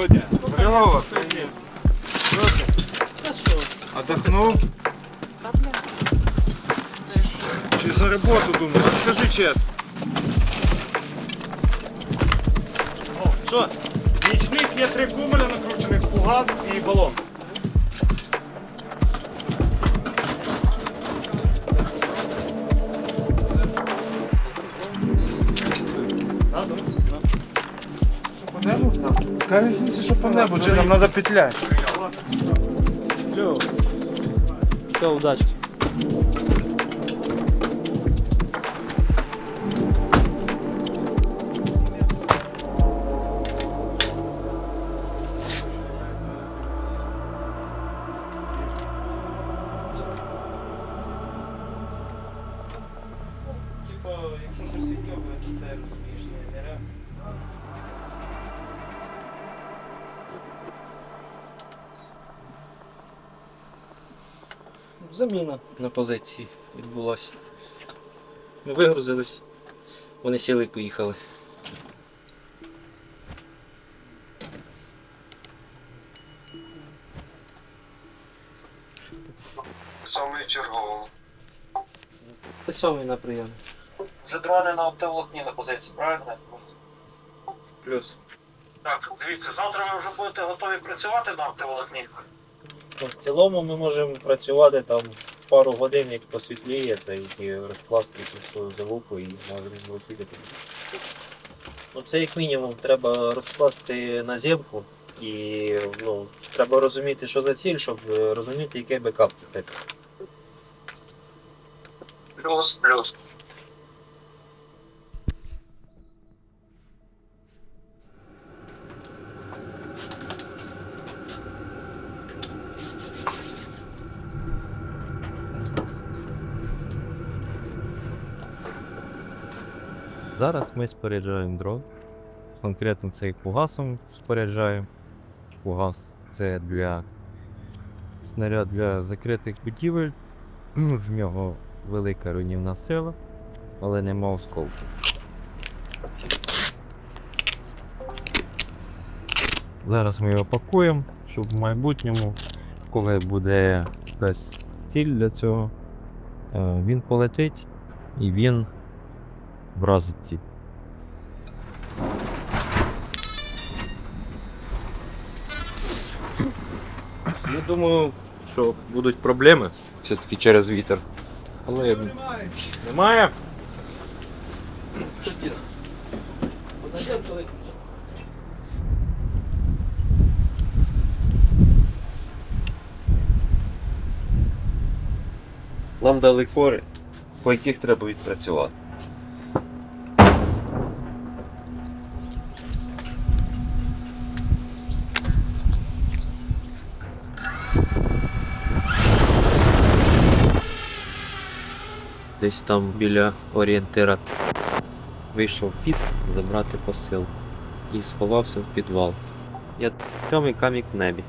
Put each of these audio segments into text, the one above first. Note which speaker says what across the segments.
Speaker 1: Бодя.
Speaker 2: Здорово. Отдохнул? Чи за роботу думав? Расскажи Скажи чесно.
Speaker 1: Що? Нічних є три кумуля накручених фугас і балон.
Speaker 2: Яка різниця, що по небу? Нам треба петлять?
Speaker 3: Все, удачи. Заміна на позиції відбулася. Ми вигрузились, вони сіли і поїхали.
Speaker 4: Саме черговому.
Speaker 3: Ти сьомий на прийом.
Speaker 4: Вже дрони на оптоволокні на позиції, правильно?
Speaker 3: Плюс.
Speaker 4: Так, дивіться, завтра ви вже будете готові працювати на оптоволокні.
Speaker 3: Ну, В цілому ми можемо працювати там пару годин, як посвітліє, та і розкласти свою залупу і можемо злетіти. Ну, це як мінімум треба розкласти на земку і ну, треба розуміти, що за ціль, щоб е, розуміти, який бекап це
Speaker 4: Плюс, плюс.
Speaker 5: Зараз ми споряджаємо дрон. Конкретно цей пугасом споряджаємо. Пугас це для снаряд для закритих будівель. В нього велика руйнівна сила, але нема осколків. Зараз ми його пакуємо, щоб в майбутньому, коли буде якась ціль для цього, е, він полетить і він вразить ціль.
Speaker 3: Я думаю, що будуть проблеми все-таки через вітер. Але немає. Нам дали кори, по яких треба відпрацювати. Десь там біля орієнтира вийшов під забрати посилку і сховався в підвал. Я сьомий камік в небі.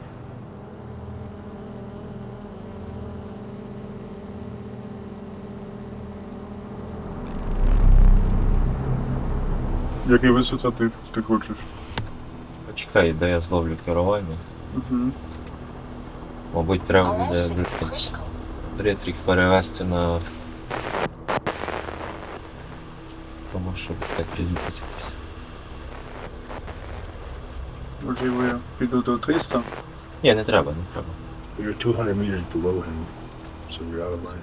Speaker 1: Який висота ти, ти хочеш?
Speaker 3: Почекай, де я зловлю керування.
Speaker 1: Угу.
Speaker 3: Мабуть, треба буде ретрік перевести на. Тому що так підбитися.
Speaker 1: Можливо, я піду до 300.
Speaker 3: Ні, не треба, не треба.
Speaker 6: You're 200 meters below him, so you're out of line.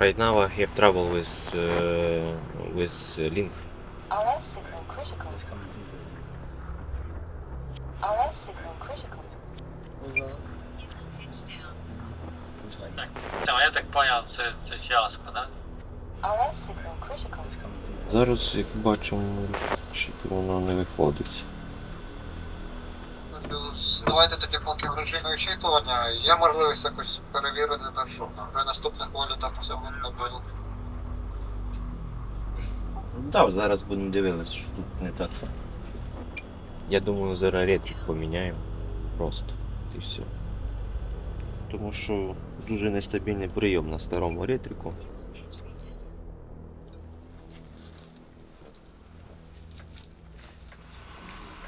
Speaker 3: Right now I have trouble with uh, with uh, link.
Speaker 7: RF signal critical. RF signal critical.
Speaker 4: Я так поняв, це, фіаско, да?
Speaker 3: Зараз, як бачимо, що воно не виходить.
Speaker 4: Плюс, давайте тоді поки в режимі очікування. Є можливість якось перевірити, та що при наступних вилітах все не буде.
Speaker 3: Так, зараз будемо дивитися, що тут не так. Я думаю, зараз ретрик поміняємо. Просто і все. Тому що дуже нестабільний прийом на старому ретрику.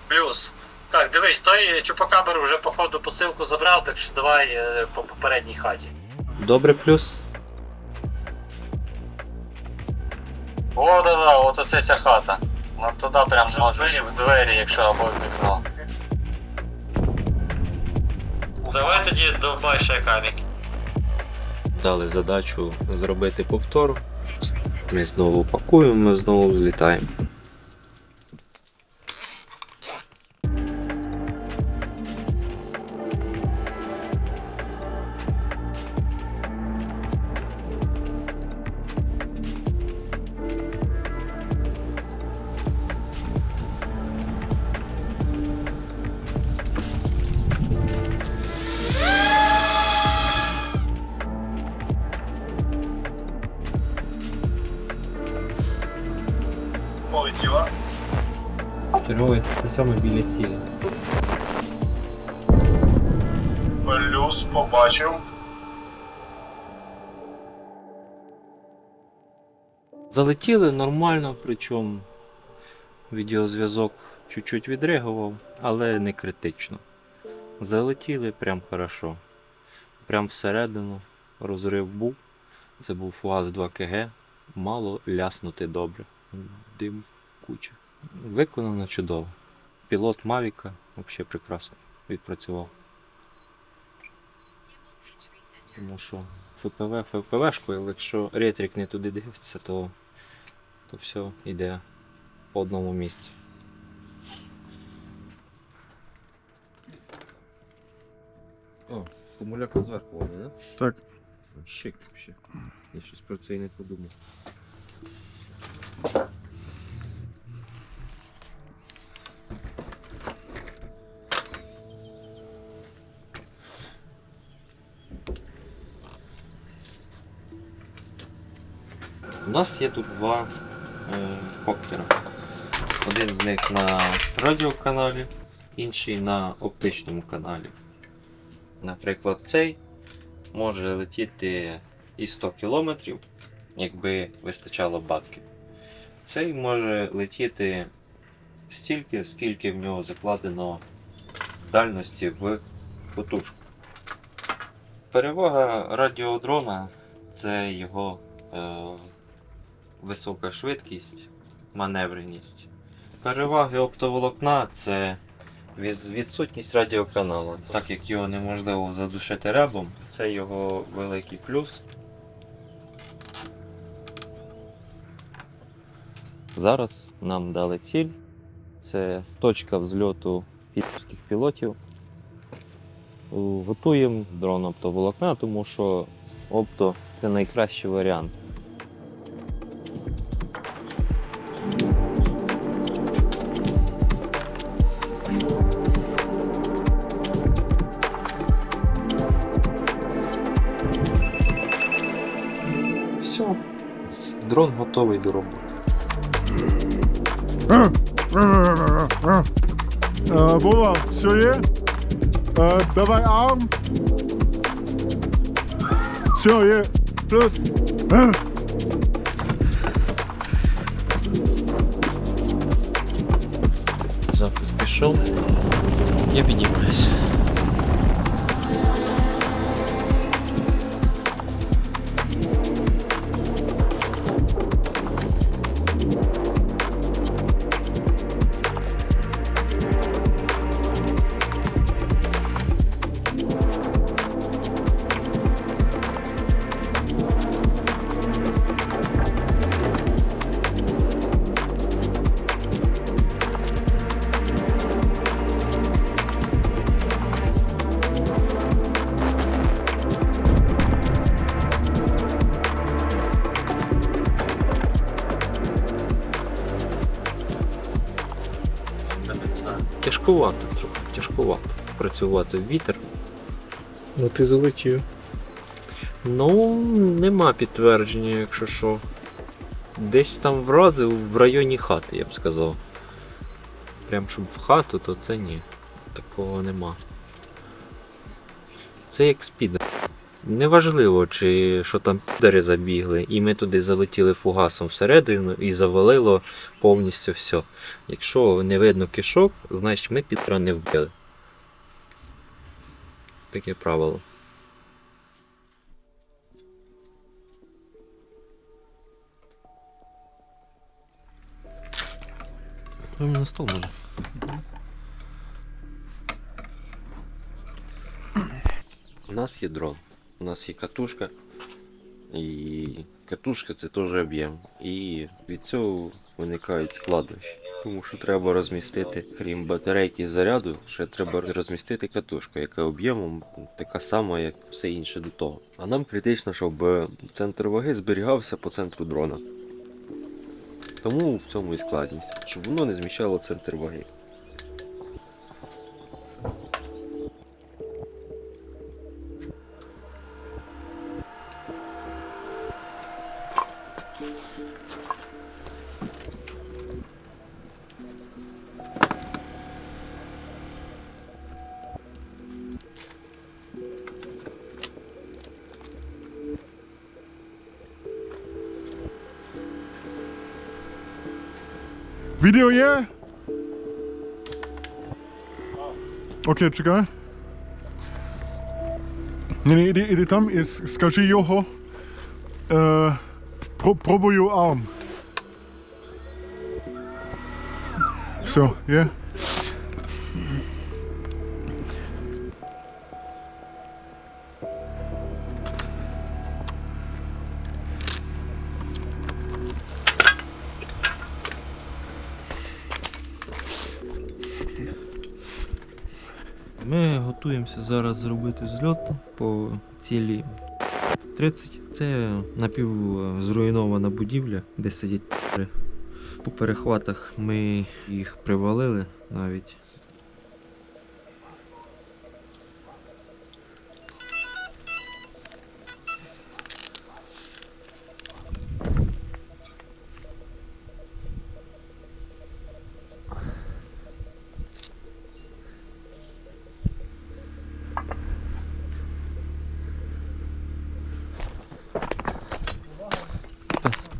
Speaker 3: Плюс.
Speaker 8: Так, дивись, той чупакабер вже походу посилку забрав, так що давай е, по попередній хаті.
Speaker 9: Добре плюс.
Speaker 8: О, да, да, от оце ця хата. Ну туди прям можливо в двері, якщо або в вікно. Давай тоді довбай ще камінь.
Speaker 3: Дали задачу зробити повтор. Ми знову пакуємо, ми знову злітаємо.
Speaker 9: Саме біля цілі.
Speaker 1: Плюс побачив.
Speaker 3: Залетіли нормально, причому відеозв'язок чуть-чуть відригував, але не критично. Залетіли прям хорошо. Прям всередину розрив був. Це був ФУАЗ 2 КГ. Мало ляснути добре. Дим куча. Виконано чудово. Пілот Мавіка взагалі прекрасно відпрацював. Тому що ФПВ ФПВшкою, але якщо ретрик не туди дивиться, то, то все йде по одному місцю. О, акумулятор зверху, не?
Speaker 2: Так.
Speaker 3: Шик вообще. Я щось про це і не подумав. У нас є тут два е, коптера. Один з них на радіоканалі, інший на оптичному каналі. Наприклад, цей може летіти і 100 км, якби вистачало батки. Цей може летіти стільки, скільки в нього закладено дальності в потужку. Перевага радіодрона це його е, висока швидкість, маневреність. Переваги оптоволокна це відсутність радіоканалу. Так як його неможливо задушити ребом, це його великий плюс. Зараз нам дали ціль. Це точка взльоту підерських пілотів. Готуємо дрон оптоволокна, тому що опто це найкращий варіант. Дрон готовий до роботи.
Speaker 2: Е, Вова, все є? Е, Давай арм. Все, є. Плюс.
Speaker 3: Тяжкувато трохи, тяжкувато працювати в вітер.
Speaker 10: Ну ти залетів.
Speaker 3: Ну, нема підтвердження, якщо що. Десь там вразив в районі хати, я б сказав. Прям щоб в хату, то це ні. Такого нема. Це як спідер. Неважливо, чи що там підери забігли, і ми туди залетіли фугасом всередину і завалило повністю все. Якщо не видно кишок, значить ми підера не вбили. таке правило. На стол може. У нас є дрон, у нас є катушка. І катушка це теж об'єм. І від цього виникають складнощі. Тому що треба розмістити, крім батарейки і заряду, ще треба розмістити катушку, яка об'ємом така сама, як все інше до того. А нам критично, щоб центр ваги зберігався по центру дрона. Тому в цьому і складність, щоб воно не зміщало центр ваги.
Speaker 1: Відео є? Окей, чекай. Ні, ні, іди, іди там і с- скажи його. Е, про, пробую арм. Все, є?
Speaker 3: Ми готуємося зараз зробити зльот по цілі 30. Це напівзруйнована будівля, де сидять. По перехватах ми їх привалили навіть.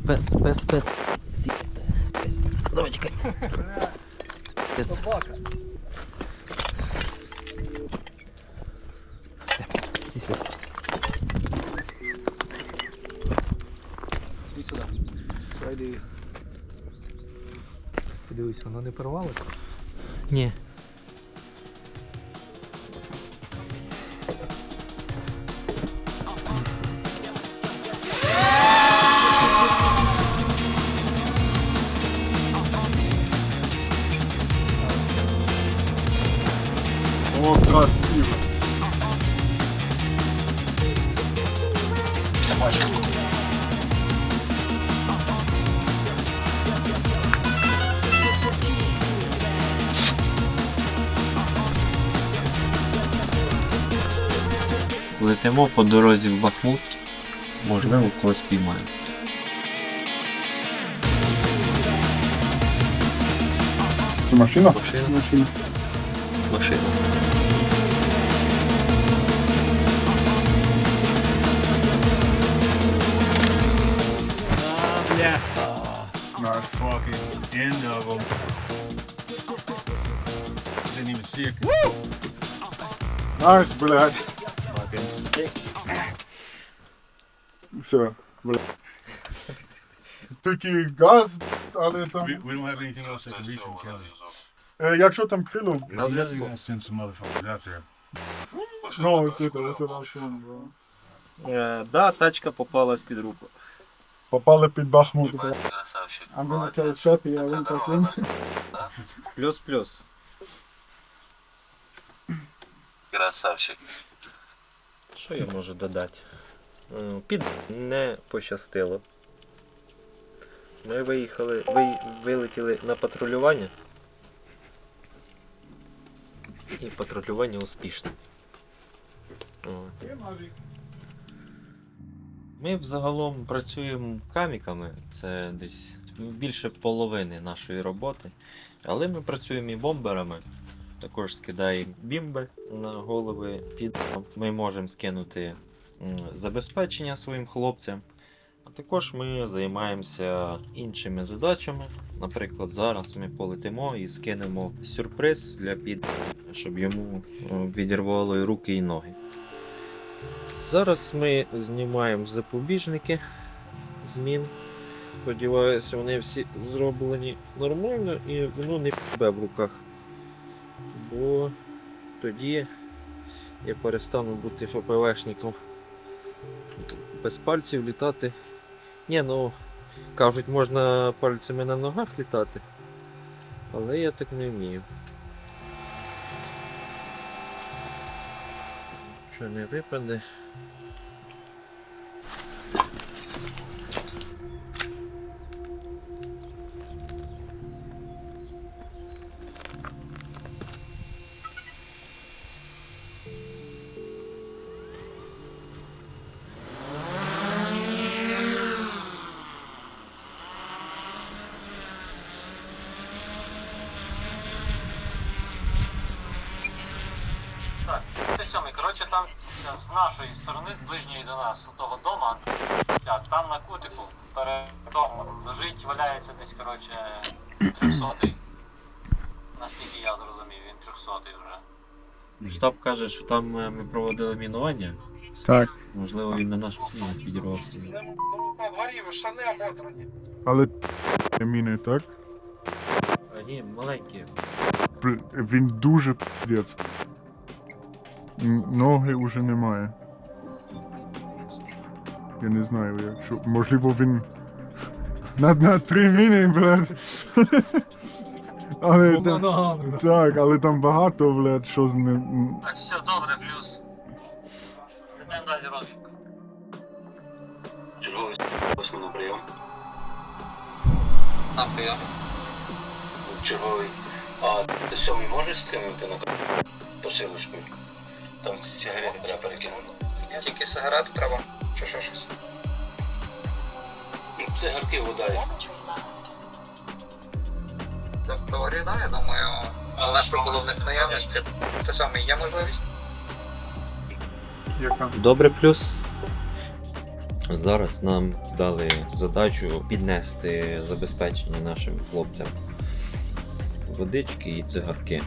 Speaker 3: Пес, пес, пес. Давай чекай. Пес. Іди сюди.
Speaker 10: Іди сюди. Пройди. Подивись, воно не порвалося.
Speaker 3: Ні. Летимо по дорозі в Бахмут. Можливо, когось піймаємо.
Speaker 1: Це машина?
Speaker 3: Машина.
Speaker 1: Машина.
Speaker 3: Машина.
Speaker 1: Nice.
Speaker 6: Fucking end of them. Didn't even see it.
Speaker 1: Найс, блядь. Все, блядь. Такий газ, але там.
Speaker 6: We, we don't have anything else that can reach from Kelly.
Speaker 1: Е, якщо там крило,
Speaker 6: send some motherfuckers out there.
Speaker 1: ну, це це машина.
Speaker 9: Е, да, тачка попалась під руку.
Speaker 1: Попали під Бахмут.
Speaker 8: Красавчик.
Speaker 1: I'm gonna tell Shopee, I won't talk to him.
Speaker 9: Плюс-плюс.
Speaker 8: Красавчик.
Speaker 9: Що я можу додати? Е, Під не пощастило. Ми виїхали, ви, вилетіли на патрулювання. І патрулювання успішне. Ми взагалом працюємо каміками, це десь більше половини нашої роботи. Але ми працюємо і бомберами. Також скидаємо бімби на голови під. Ми можемо скинути забезпечення своїм хлопцям.
Speaker 3: А також ми займаємося іншими задачами. Наприклад, зараз ми полетимо і скинемо сюрприз для під, щоб йому е, відірвало руки і ноги. Зараз ми знімаємо запобіжники змін. Сподіваюся, вони всі зроблені нормально і воно не п'є в руках. Бо тоді я перестану бути ФПВшником. Без пальців літати. Ні, ну кажуть, можна пальцями на ногах літати, але я так не вмію. Що не випаде.
Speaker 9: Так, ти сьомий, коротше, там з- нашої сторони, з ближньої до нас, з того дома, там на кутику, перед домом, лежить, валяється десь, коротше, трьохсотий. Наскільки я зрозумів, він трьохсотий вже.
Speaker 3: Штаб каже, що там е, ми проводили мінування.
Speaker 1: Так.
Speaker 3: Можливо, він на наш міну підірвався.
Speaker 2: Ну, на дворі штани оботрані.
Speaker 1: Але міни, так?
Speaker 3: А, ні, маленькі.
Speaker 1: Бл- Він дуже п'єць. Ноги уже немає. Я не знаю, якщо. Можливо він. На, на три міни, блядь. Але там, так, але там багато, блядь, що з ним.
Speaker 9: Так, все, добре, плюс. Йдемо далі розвідку.
Speaker 8: Черговий на прийом.
Speaker 4: На прийом.
Speaker 8: Черговий. А ти сьомий можеш скинути на посилочку? Там сигарети треба перекинути.
Speaker 4: Тільки сигарети треба, чи ще щось.
Speaker 8: Цигарки вода.
Speaker 4: Так, говорю, да, я думаю. Але щоб було в них наявності, те саме є можливість.
Speaker 1: Яка?
Speaker 3: Добре плюс. Зараз нам дали задачу піднести забезпечення нашим хлопцям водички і цигарки.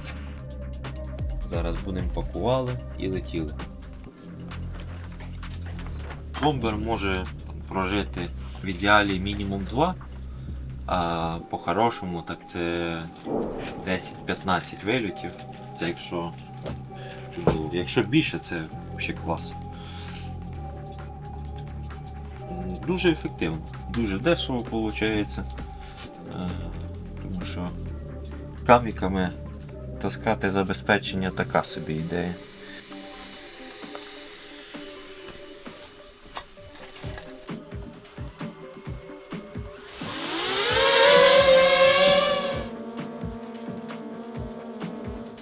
Speaker 3: Зараз будемо пакували і летіли. Бомбер може прожити в ідеалі мінімум 2, а по-хорошому так це 10-15 вильотів. Це якщо. Якщо більше, це ще клас. Дуже ефективно, дуже дешево виходить. Тому що каміками таскати забезпечення така собі ідея.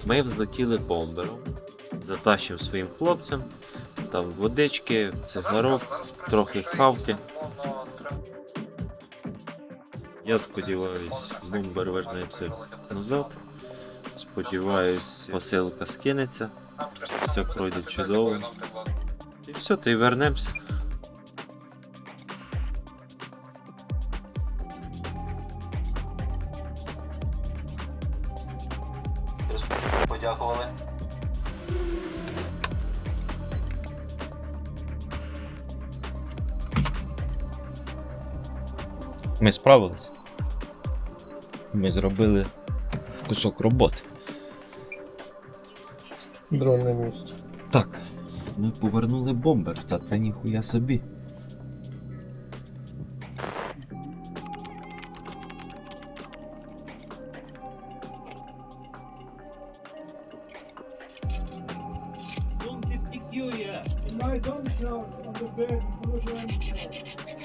Speaker 3: Ми взлетіли бомбером, затащив своїм хлопцям, там водички, цигарок, трохи хавки. Я сподіваюсь, бомбер вернеться назад. Сподіваюсь, посилка скинеться. Все пройде чудово. І все, то й вернемося.
Speaker 8: Подякували.
Speaker 3: Ми справилися. Ми зробили кусок роботи.
Speaker 10: Дрон на місці.
Speaker 3: Так. Ми повернули бомбер, та це ніхуя собі.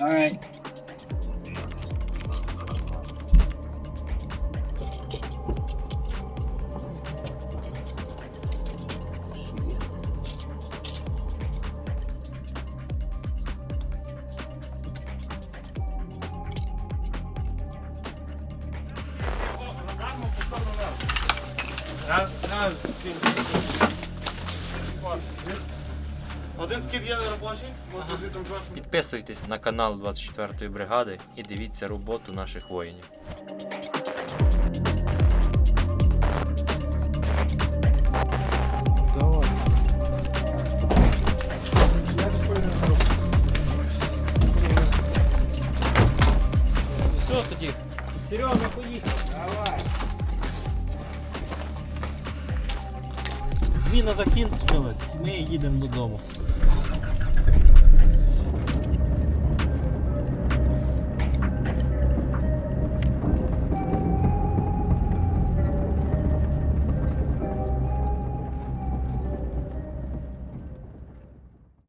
Speaker 6: All right.
Speaker 3: Підписуйтесь на канал 24-ї бригади і дивіться роботу наших воїнів. Все тоді. Сережа, поїхав.
Speaker 2: Давай.
Speaker 3: Зміна закінчилась, ми їдемо додому.